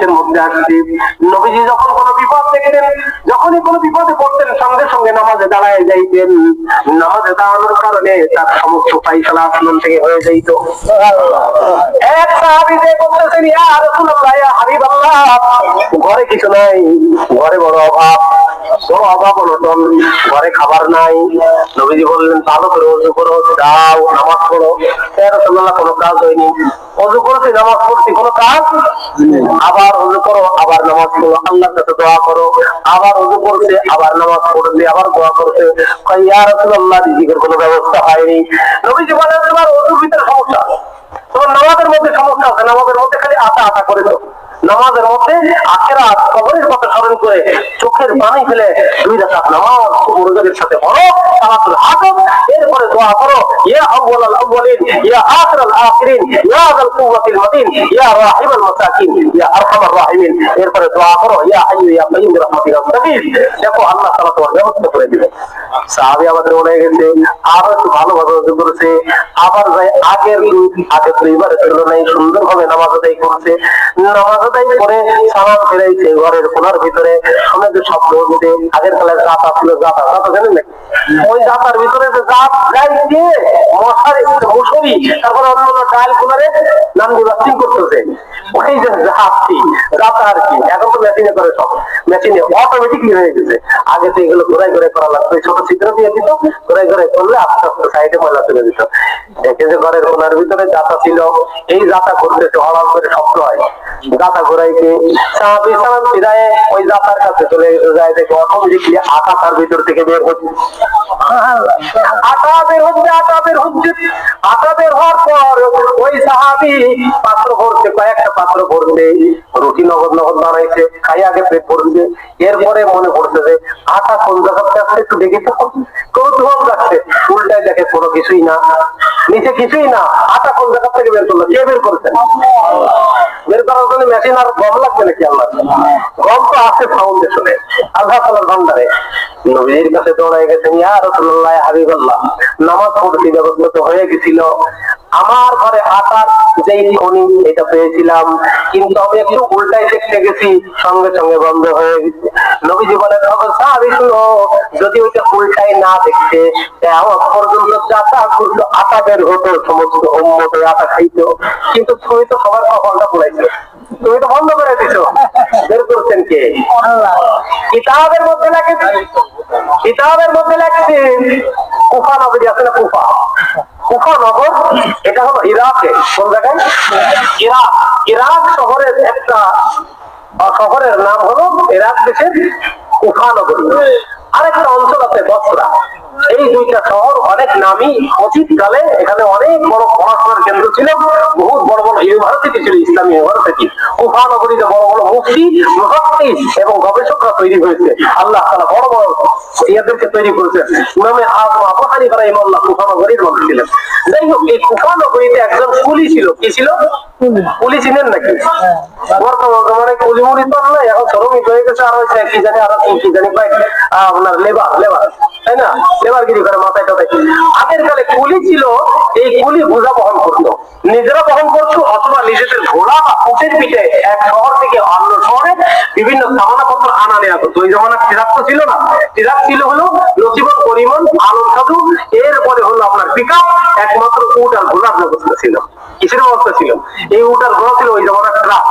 হাদিসের মধ্যে আসছে, নবীজি যখন কোনো বিপদ দেখতেন, যখনই কোনো বিপদে পড়তেন, সঙ্গে সঙ্গে নামাজে দাঁড়ায় যাইতেন। নামাজে দাঁড়ানোর কারণে তার সমস্ত পাইসালা আসমান থেকে হয়ে যাইত। এক সাহাবি যে বলতেছেন, ইয়া রাসূলুল্লাহ, ইয়া হাবিবাল্লাহ। ঘরে কিছু নাই, ঘরে বড় অভাব। বড় অভাব অনটন ঘরে খাবার নাই। নবীজি বললেন ভালো করে অজু করো, দাও, নামাজ পড়ো। ইয়া কোনো কাজ হয়নি। অজু করেছি নামাজ পড়ছি? কোনো কাজ? আবার অজু করো, আবার নামাজ পড়ো। আল্লাহর কাছে দোয়া করো। আবার অজু করছে, আবার নামাজ পড়ছে, আবার দোয়া করছে। ইয়া রাসূলুল্লাহ রিজিকের কোনো ব্যবস্থা হয়নি। নবীজি বলেন, তোমার অজুর ভিতরে সমস্যা তোমার নামাজের মধ্যে সমস্যা আছে। নামাজের মধ্যে খালি আটা আটা করে দাও। নামাজের মধ্যে আখেরা কবরের কথা স্মরণ করে চোখের পানি ফেলে দুই রাকাত নামাজ সাথে পড়ো, সালাতুল হাসান এরপরে দোয়া করো, ইয়া আউয়াল আল আউয়ালিন ইয়া আখির আল আখিরিন, ইয়া কুওয়াতিল ইয়া রাহিম আল মাসাকিন, ইয়া আরহামার রাহিমিন। এরপরে দোয়া করো, ইয়া হাইয়ু, ইয়া কাইয়ুম দেখো, আল্লাহ তাআলা তোমার ব্যবস্থা করে দিবে। সাহাবী আমাদের গেছে, আরও একটু ভালোভাবে অজু করেছে, আবার যাই আগের আগে দুইবার তুলনায় সুন্দর ভাবে নামাজ আদায় করছে। নামাজ সালাম ঘরের কোনার ভিতরে শব্দ আগের জানেন ওই জাতার ভিতরে যে জাত যাইছে মশারি, মুসরি, তারপরে অন্য ডাল নাম করতেছে। ওই যে জাতটি জাতা আর কি, এখন তো মেশিনে করে সব। মেশিনে অটোমেটিকলি হয়ে গেছে। আগে তো এগুলো ঘোরাই ঘুরে করা লাগতো ছোট ছিদ্র দিয়ে দিত, ঘোরাই ঘুরে করলে আস্তে আস্তে সাইডে ময়লা চলে দিত দেখে যে ঘরের কোনার ভিতরে জাতা ছিল, এই জাতা করতেছে হলাল করে শব্দ হয়। জাতা ফিরায় ওই কাছে চলে যায় আটা তার ভিতর থেকে বের হচ্ছে। আটা বের হচ্ছে আটা বের হচ্ছে। আটা বের হওয়ার পর ওই সাহাবি পাত্র ভরছে, কয়েকটা পাত্র ভরছে। রুটি নগদ নগদ বানাইছে খাই আগে পেট ভরছে। এরপরে মনে পড়ছে যে আটা কোন জায়গাতে আছে একটু দেখে তো। কৌতূহল যাচ্ছে উল্টায় দেখে কোনো কিছুই না। নিচে কিছুই না আটা কোন জায়গা থেকে বের করল? কে বের করছেন আর গম লাগবে নাকি আল্লাহ? গম তো আছে ফাউন্ডেশনে আল্লাহ তালার ভান্ডারে। নবীর কাছে দৌড়াই গেছেন রসুল্লাহ নামাজ হয়ে গেছিল। আমার ঘরে আটার যেই খনি, এটা পেয়েছিলাম। কিন্তু আমি একটু উল্টাই দেখতে গেছি, সঙ্গে সঙ্গে বন্ধ হয়ে গেছে। নবীজি বলেন শুনো যদি ওইটা উল্টাই না দেখতে আমার পর্যন্ত আটা বের হতো, সমস্ত উম্মত আটা খাইতো। কিন্তু তুমি তো সবার কপালটা তুমি তো বন্ধ করে দিছো। বের করছেন কে? কিতাবের মধ্যে লাগেছে কিতাবের মধ্যে লাগছে কুফা নগরী আছে না কুফা? কুফা নগর এটা হলো ইরাকে। কোন জায়গায়? ইরাক। ইরাক শহরের একটা শহরের নাম হলো ইরাক দেশের কুফা নগরী। আরেকটা অঞ্চল আছে বসরা। এই দুইটা শহর অনেক নামি অতীত কালে এখানে অনেক বড় পড়াশোনার কেন্দ্র ছিল বহু বড় বড় ইউনিভার্সিটি ছিল ইসলামী ইউনিভার্সিটি কুফা নগরীতে বড় বড় মুফতি মুহাদ্দিস এবং গবেষকরা তৈরি হয়েছে। আল্লাহ তালা বড় বড় ইয়াদেরকে তৈরি করেছে ইমামে আজম আবু কুফা নগরীর মানুষ ছিলেন। যাই হোক এই কুফা নগরীতে একজন কুলি ছিল। কি ছিল? কুলি। চিনেন নাকি? বর্তমান জমানায় কুলি মুড়ি তো নাই এখন শ্রমিক হয়ে গেছে আর হয়েছে কি জানি আর কি জানি ভাই আপনার লেবার লেবার তাই না? লেবারগিরি করে মাথায় টাথায় আগের কালে কুলি ছিল এই কুলি বোঝা বহন করতো। নিজেরা বহন করতো অথবা নিজেদের ঘোড়া বা পিঠে এক শহর থেকে অন্য শহরে বিভিন্ন সামানাপত্র আনা নেওয়া করতো। ওই জমানা ট্রাক তো ছিল না। ট্রাক ছিল হলো নথিবত পরিমাণ আলম সাধু এরপরে হলো আপনার পিক একমাত্র উট আর ঘোড়ার ব্যবস্থা ছিল। কিসের ব্যবস্থা ছিল? এই উট আর ঘোড়া ছিল ওই জমানার ট্রাক।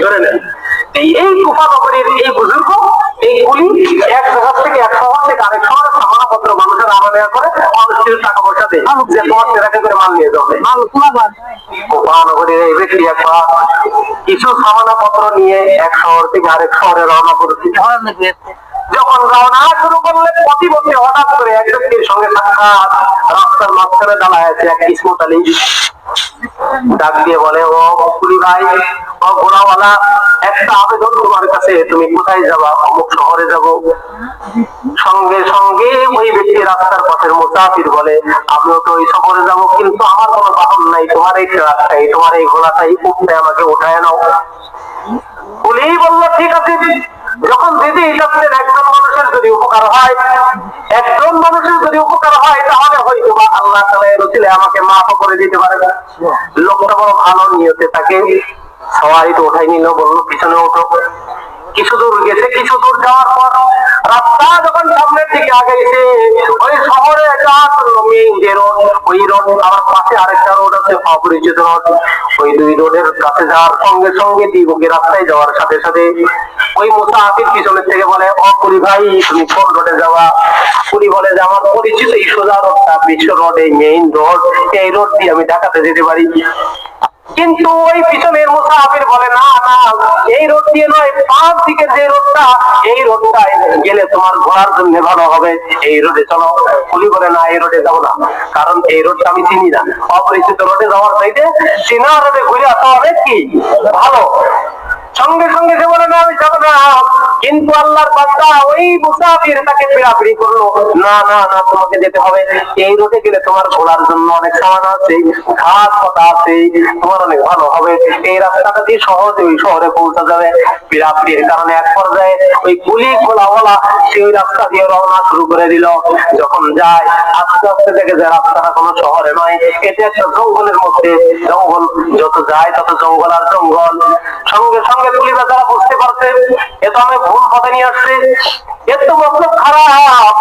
ধরে নেন। এই কুফা নগরীর এই বুজুর্গ এই গুলি এক জায়গা থেকে এক শহর থেকে আরেক শহরে সামানাপত্র মানুষের আনা নেওয়া করে মানুষের টাকা পয়সা দেয়। যে তোমার ট্রাকে করে মাল নিয়ে যাবে কুফা নগরীর এই ব্যক্তি একবার কিছু সামানাপত্র নিয়ে এক শহর থেকে আরেক শহরে রওনা করেছে। যখন রওনা শুরু করলেন প্রতিবন্ধী হঠাৎ করে এক ব্যক্তির সঙ্গে সাক্ষাৎ রাস্তার মাঝখানে দাঁড়ায় এক ইসমত আলী ডাক দিয়ে বলে, ও কুলি ভাই, ও ঘোড়াওয়ালা, একটা আবেদন তোমার কাছে, তুমি কোথায় যাবা? অমুক শহরে যাব। সঙ্গে সঙ্গে ওই ব্যক্তি রাস্তার পথের মুসাফির বলে, আমিও তো ওই শহরে যাব, কিন্তু আমার কোনো বাহন নাই, তোমার এই ট্রাকটাই তোমার এই ঘোড়াটাই উঠতে আমাকে উঠায় নাও। বলেই বলল, ঠিক আছে যখন দিদি হিসাবের একজন মানুষের যদি উপকার হয়, একজন মানুষের যদি উপকার হয়, তাহলে হয়তো বা আল্লাহ তালা এর আমাকে মাফ করে দিতে পারে লোকটা বড় ভালো নিয়তে তাকে সবাই তো ওঠাই নিল, বলল, পিছনে ওঠো কিছু দূর গেছে, কিছু দূর যাওয়ার পর রাস্তা যখন সামনের দিকে আগাইছে ওই শহরে মেইন যে রোড, ওই রোড আবার পাশে আরেকটা রোড আছে অপরিচিত রোড। ওই দুই রোডের কাছে যাওয়ার সঙ্গে সঙ্গে দিবকে রাস্তায় যাওয়ার সাথে সাথে ওই পিছনের থেকে বলে, ও ভাই, তুমি কোন রোডে যাওয়া? বলে যে, আমার পরিচিত সোজা রোডটা, বিশ্ব রোড এই মেইন রোড এই রোড দিয়ে আমি ঢাকাতে যেতে পারি। কিন্তু ওই পিছনের মুসাফির বলে, না না, এই রোড দিয়ে নয়, পাঁচ দিকের যে রোডটা, এই রোডটায় গেলে তোমার ঘোরার জন্য ভালো হবে। এই রোডে চলো। উনি বলে, না, এই রোডে যাব না। কারণ এই রোডটা আমি চিনি না। অপরিচিত রোডে যাওয়ার চাইতে চিনা রোডে ঘুরে আসা অনেক কি? ভালো। সঙ্গে সঙ্গে সে বলে, না, আমি যাব না। কিন্তু আল্লাহর বান্দা ওই মুসাফির তাকে পেড়াপিড়ি করল। না না না, তোমাকে যেতে হবে। এই রোডে গেলে তোমার ঘোরার জন্য অনেক সামান আছে, ঘাস পাতা আছে, তোমার অনেক ভালো হবে। এই রাস্তাটা দিয়ে সহজে ওই শহরে পৌঁছা যাবে পিড়াপিড়ির কারণে। এক পর্যায়ে ওই গুলি খোলাওয়ালা সে ওই রাস্তা দিয়ে রওনা শুরু করে দিল। যখন যায়, আস্তে আস্তে দেখে যে রাস্তাটা কোনো শহরে নয়। এটা একটা জঙ্গলের মধ্যে। জঙ্গল যত যায় তত জঙ্গল আর জঙ্গল। সঙ্গে সঙ্গে পুলিশ তারা বুঝতে পারছে, এ তো আমি ভুল কথা নিয়ে আসছি। এর তো খারাপ।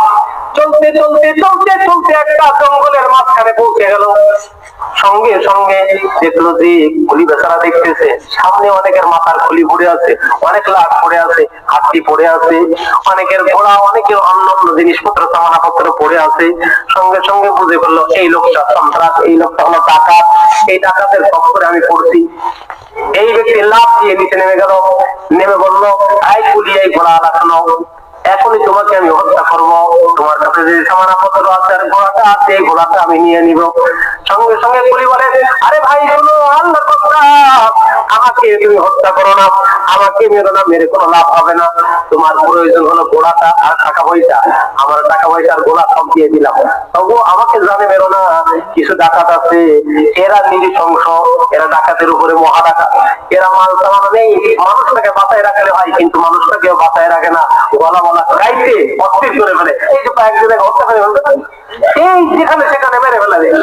চলতে চলতে চলতে চলতে একটা জঙ্গলের মাঝখানে পৌঁছে গেল। সঙ্গে সঙ্গে দেখল যে খুলি বেচারা দেখতেছে, সামনে অনেকের মাথার খুলি পড়ে আছে, অনেক লাখ পড়ে আছে হাতি পড়ে আছে, অনেকের ঘোড়া, অনেকের অন্য অন্য জিনিসপত্র সামানাপত্র পড়ে আছে। সঙ্গে সঙ্গে বুঝে ফেলল, এই লোকটা সন্ত্রাস, এই লোকটা হলো ডাকাত, এই ডাকাতের চক্করে আমি পড়ছি। এই ব্যক্তি লাভ দিয়ে নিচে নেমে গেল, নেমে বলল আই কুলি, এই ঘোড়া লাগানো এখনই তোমাকে আমি হত্যা করব। তোমার কাছে যে সামানাপত্র আছে, আর ঘোড়াটা আছে, এই ঘোড়াটা আমি নিয়ে নিব। সঙ্গে সঙ্গে কুলি বলে, আরে ভাই, শোনো আমাকে তুমি হত্যা করো না। আমাকে মেরো না, মেরে কোনো লাভ হবে না। তোমার প্রয়োজন হলো ঘোড়াটা আর টাকা পয়সা। আমার টাকা পয়সা আর ঘোড়া সব দিয়ে দিলাম। তবু আমাকে জানে মেরো না। কিছু ডাকাত আছে। এরা নিরসংস এরা ডাকাতের উপরে মহা ডাকাত এরা মাল সামান নেই। মানুষটাকে বাঁচায় রাখলে হয়, কিন্তু মানুষটাকে বাঁচায় রাখে না। করে ফেলে, এই যে কয়েকজনের হত্যা করে ফেলতে এই যেখানে সেখানে মেরে ফেলে দেয়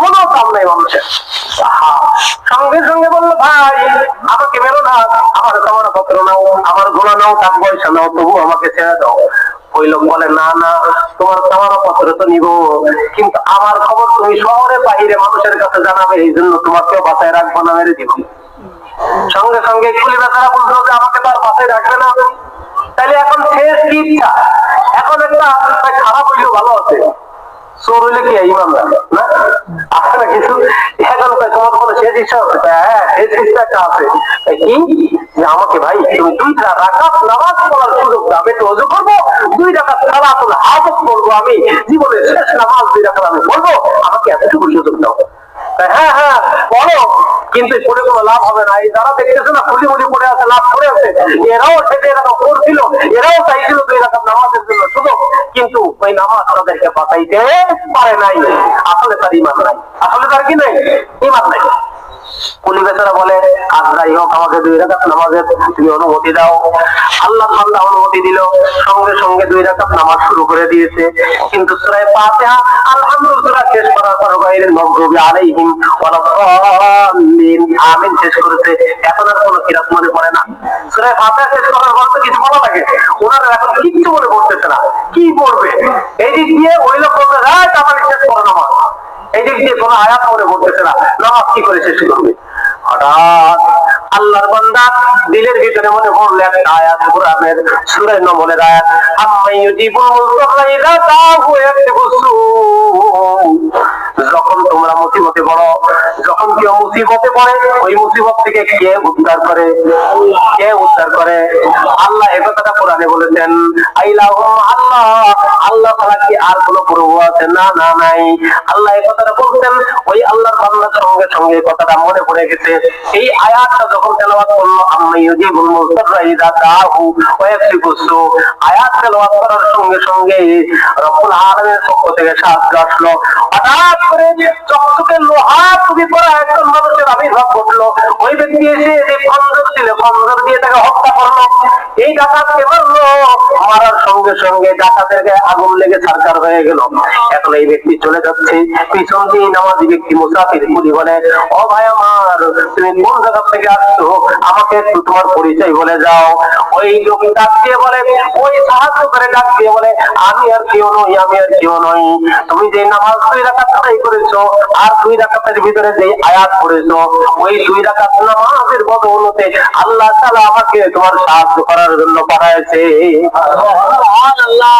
কোনো কাম নাই মানুষের। সঙ্গে সঙ্গে বলল, ভাই, আমাকে মেরো না, আমার তোমার পত্র নাও, আমার গোলা নাও টাকা পয়সা নাও, তবু আমাকে ছেড়ে দাও। ওই লোক বলে, না না, তোমার তোমার পত্র তো নিব, কিন্তু আমার খবর তুমি শহরে বাইরে মানুষের কাছে জানাবে, এই জন্য তোমাকেও বাঁচায় রাখব না, মেরে দিব। সঙ্গে সঙ্গে কুলি বেচারা বলল যে, আমাকে তো আর বাসায় রাখবে না। তাহলে এখন শেষ কি ইচ্ছা এখন একটা খারাপ হইলেও ভালো আছে। চোর হইলে কি? ইমানদার না? আছে না কিছু এখন তোমার কোনো শেষ ইচ্ছা আছে? হ্যাঁ শেষ ইচ্ছা একটা আছে। কি? যে আমাকে ভাই, তুমি দুই রাকাত নামাজ পড়ার সুযোগ দাও, আমি একটু অজু করব, দুই রাকাত সালাতুল হাজত করব আমি। জীবনের শেষ নামাজ দুই রাকাত আমি পড়ব আমাকে এতটুকু সুযোগ দাও। হ্যাঁ হ্যাঁ বলো। কিন্তু করে কোনো লাভ হবে না। এই যারা দেখতেছে না খুঁজি খুঁজি পড়ে আছে, লাভ করে আছে। এরাও সেটা এরকম করছিল এরাও চাইছিল যে এরকম নামাজের জন্য শুধু কিন্তু ওই নামাজ তাদেরকে বাঁচাইতে পারে নাই। আসলে তার ইমান নাই। আসলে তার কি নাই? ইমান নাই। কুলি বেচারা বলে আজ যাই হোক, আমাকে দুই রাকাত নামাজের তুমি অনুমতি দাও। আল্লাহ আল্লাহ অনুমতি দিল, সঙ্গে সঙ্গে দুই রাকাত নামাজ শুরু করে দিয়েছে। কিন্তু সূরা ফাতিহা, আলহামদুলিল্লাহ, শেষ করার পর আলাইহিম আমিন, শেষ করেছে। এখন আর কোনো কিরাত মনে পড়ে না। সূরা ফাতিহা শেষ করার পর তো কিছু বলা লাগে। ওনারা এখন কিচ্ছু মনে পড়তেছে না। কি পড়বে এই দিক দিয়ে ওই লোক বলতে হ্যাঁ তাহলে শেষ করো নামাজ এই দিক কোনো আয়াত মনে পড়তেছে না। নামাজ কি করে শেষ করবে হঠাৎ আল্লাহর বান্দা দিলের ভিতরে মনে পড়ল একটা আয়াত কোরআনের সূরা নম্বরের আয়াত। আম্মাই ইউজিবুল মুস্তাফা ইযা তাহু ইয়াকতিবুসু যখন তোমরা মুসিবতে পড়ো, যখন কেউ মুসিবতে পড়ে, ওই মুসিবত থেকে কে উদ্ধার করে? কে উদ্ধার করে? আল্লাহ এ কথাটা কোরআনে বলেছেন আইলাহ আল্লাহ। আল্লাহ ছাড়া কি আর কোন প্রভু আছে? না না, নাই। আল্লাহ এই কথাটা বলছেন, ওই আল্লাহর বান্দার সঙ্গে সঙ্গে কথাটা মনে পড়ে গেছে। এই আয়াতটা যখন তেলাওয়াত করল, আম্মা ইউজিবুল মুস্তাফা ইযা তাহু ওয়া ইয়াকতিবুসু আয়াত তেলাওয়াত করার সঙ্গে সঙ্গে রব্বুল আলামিনের পক্ষ থেকে সাহায্য আসলো। হঠাৎ করে চকচকে লোহা তুমি পরা একজন মানুষ মানুষের আবির্ভাব ঘটলো ওই ব্যক্তি এসে যে খন্দর ছিল খন্দর দিয়ে তাকে হত্যা করল। এই ডাকাতকে মারলো? মারার সঙ্গে সঙ্গে ডাকাতের আগুন লেগে ছারকার হয়ে গেল। এখন এই ব্যক্তি চলে যাচ্ছে। পিছন দিয়ে নামাজি ব্যক্তি মুসাফির পুলি বলে, ও ভাই আমার, তুমি কোন জায়গা থেকে আসছো? আমাকে একটু তোমার পরিচয় বলে যাও। ওই লোক ডাক বলে, ওই সাহায্য করে ডাক দিয়ে বলে, আমি আর কেউ নই, আমি আর কেউ নই। তুমি যে নামাজ দুই আদায় করেছ, আর দুই রাখাতের ভিতরে যে আয়াত পড়েছো জন্য ওই দুই রাকাত নামাজের বদৌলতে আল্লাহ তাআলা আমাকে তোমার সাহায্য করার জন্য পাঠায়ছে। আল্লাহ